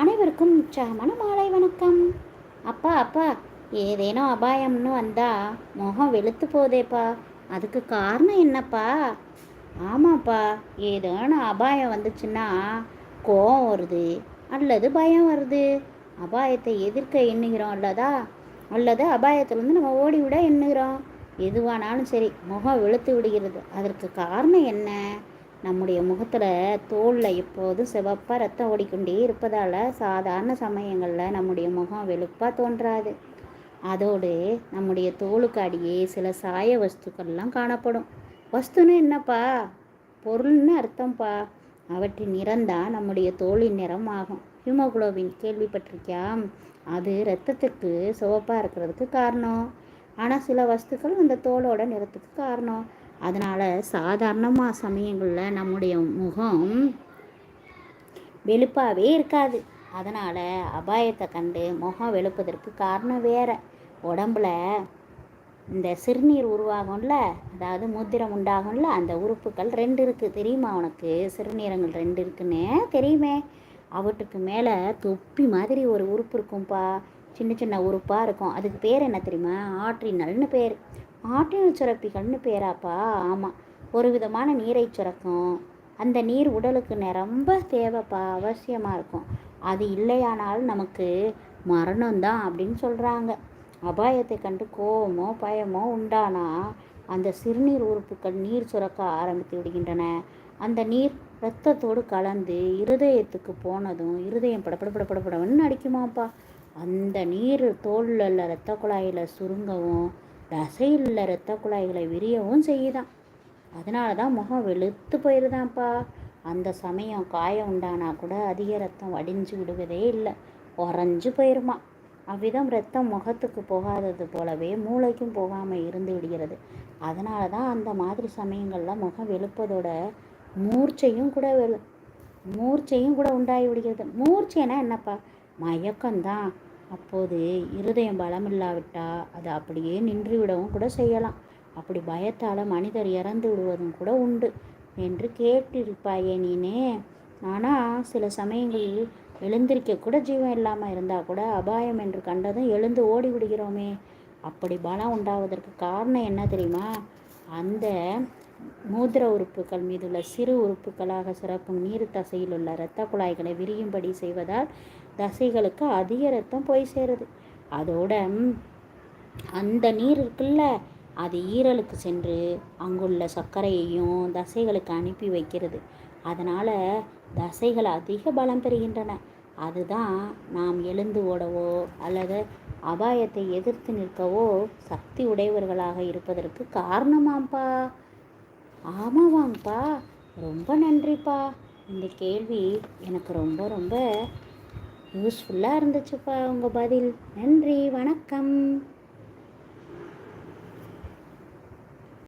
அனைவருக்கும் உற்சாகமான மாலை வணக்கம். அப்பா அப்பா ஏதேனும் அபாயம்னு வந்தா முகம் வெளுத்து போதேப்பா. அதுக்கு காரணம் என்னப்பா? ஆமாப்பா ஏதேனும் அபாயம் வந்துச்சுன்னா கோவம் வருது அல்லது பயம் வருது. அபாயத்தை எதிர்க்க எண்ணுகிறோம் அல்லதா? அல்லது அபாயத்திலேருந்து நம்ம ஓடி விட எண்ணுகிறோம். எதுவானாலும் சரி முகம் வெளுத்து விடுகிறது. அதற்கு காரணம் என்ன? நம்முடைய முகத்தில் தோலில் எப்போதும் சிவப்பாக ரத்தம் ஓடிக்கொண்டே இருப்பதால் சாதாரண சமயங்களில் நம்முடைய முகம் வெளுப்பாக தோன்றாது. அதோடு நம்முடைய தோலுக்கு அடியே சில சாய வஸ்துக்கள்லாம் காணப்படும். வஸ்துன்னு என்னப்பா? பொருள்னு அர்த்தம்ப்பா அவற்றின் நிறம்தான் நம்முடைய தோலின் நிறம் ஆகும் ஹீமோகுளோபின் கேள்விப்பட்டிருக்கியா அது ரத்தத்துக்கு சிவப்பாக இருக்கிறதுக்கு காரணம். ஆனால் சில வஸ்துக்கள் அந்த தோலோட நிறத்துக்கு காரணம். அதனால் சாதாரணமாக சமயங்களில் நம்முடைய முகம் வெளுப்பாகவே இருக்காது. அதனால் அபாயத்தை கண்டு முகம் வெளுப்பதற்கு காரணம் வேற. உடம்புல இந்த சிறுநீர் உருவாகும்ல அதாவது மூத்திரம் உண்டாகும்ல அந்த உறுப்புகள் ரெண்டு இருக்குது தெரியுமா உனக்கு? சிறுநீரங்கள் ரெண்டு இருக்குன்னு தெரியுமே. அவற்றுக்கு மேலே தொப்பி மாதிரி ஒரு உறுப்பு இருக்கும்ப்பா சின்ன சின்ன உறுப்பாக இருக்கும். அதுக்கு பேர் என்ன தெரியுமா? ஆற்றினல்னு பேர். ஆற்றினல் சுரப்பிகள்னு பேராப்பா. ஆமாம் ஒரு விதமான நீரை சுரக்கும். அந்த நீர் உடலுக்கு ரொம்ப தேவைப்பா. அவசியமாக இருக்கும். அது இல்லையானால் நமக்கு மரணம்தான் அப்படின்னு சொல்கிறாங்க அபாயத்தை கண்டு கோபமோ பயமோ உண்டானா அந்த சிறுநீர் உறுப்புகள் நீர் சுரக்க ஆரம்பித்து விடுகின்றன. அந்த நீர் இரத்தத்தோடு கலந்து இருதயத்துக்கு போனதும் இருதயம் படப்படப்படப்படப்படவன்னு அடிக்குமாப்பா. அந்த நீர் தோலில் உள்ள இரத்த குழாயில் சுருங்கவும் தசையில் உள்ள இரத்த குழாய்களை விரியவும் செய்யுதான். அதனால தான் முகம் வெளுத்து போயிருதான்ப்பா அந்த சமயம் காயம் உண்டானா கூட அதிக ரத்தம் வடிஞ்சு விடுவதே இல்லை. உறைஞ்சு போயிருமா. அவ்விதம் ரத்தம் முகத்துக்கு போகாதது போலவே மூளைக்கும் போகாமல் இருந்து விடுகிறது. அதனால தான் அந்த மாதிரி சமயங்களில் முகம் வெளுப்பதோட மூர்ச்சையும் கூட வெளு மூர்ச்சையும் கூட உண்டாகி விடுகிறது. மூர்ச்சைனா என்னப்பா? மயக்கம்தான். அப்போது இருதயம் பலம் இல்லாவிட்டால் அது அப்படியே நின்றுவிடவும் கூட செய்யலாம். அப்படி பயத்தால் மனிதர் இறந்து விடுவதும் கூட உண்டு என்று கேட்டிருப்பாயே நீனே. ஆனால் சில சமயங்களில் எழுந்திருக்க கூட ஜீவன் இல்லாமல் இருந்தால் கூட அபாயம் என்று கண்டதும் எழுந்து ஓடி விடுகிறோமே அப்படி பலம் உண்டாவதற்கு காரணம் என்ன தெரியுமா? அந்த மூத்திர உறுப்புகள் மீதுள்ள சிறு உறுப்புகளாக சிறக்கும் நீர் தசையில் உள்ள இரத்த குழாய்களை விரியும்படி செய்வதால் தசைகளுக்கு அதிக ரத்தம் போய் சேருது. அதோட அந்த நீர் இருக்குல்ல அது ஈரலுக்கு சென்று அங்குள்ள சர்க்கரையையும் தசைகளுக்கு அனுப்பி வைக்கிறது. அதனால் தசைகள் அதிக பலம் பெறுகின்றன. அதுதான் நாம் எழுந்து ஓடவோ அல்லது அபாயத்தை எதிர்த்து நிற்கவோ சக்தி உடையவர்களாக இருப்பதற்கு காரணமாம்ப்பா ஆமாவாம்ப்பா ரொம்ப நன்றிப்பா. இந்த கேள்வி எனக்கு ரொம்ப ரொம்ப யூஸ்ஃபுல்லாக இருந்துச்சுப்பா உங்கள் பதில். நன்றி. வணக்கம்.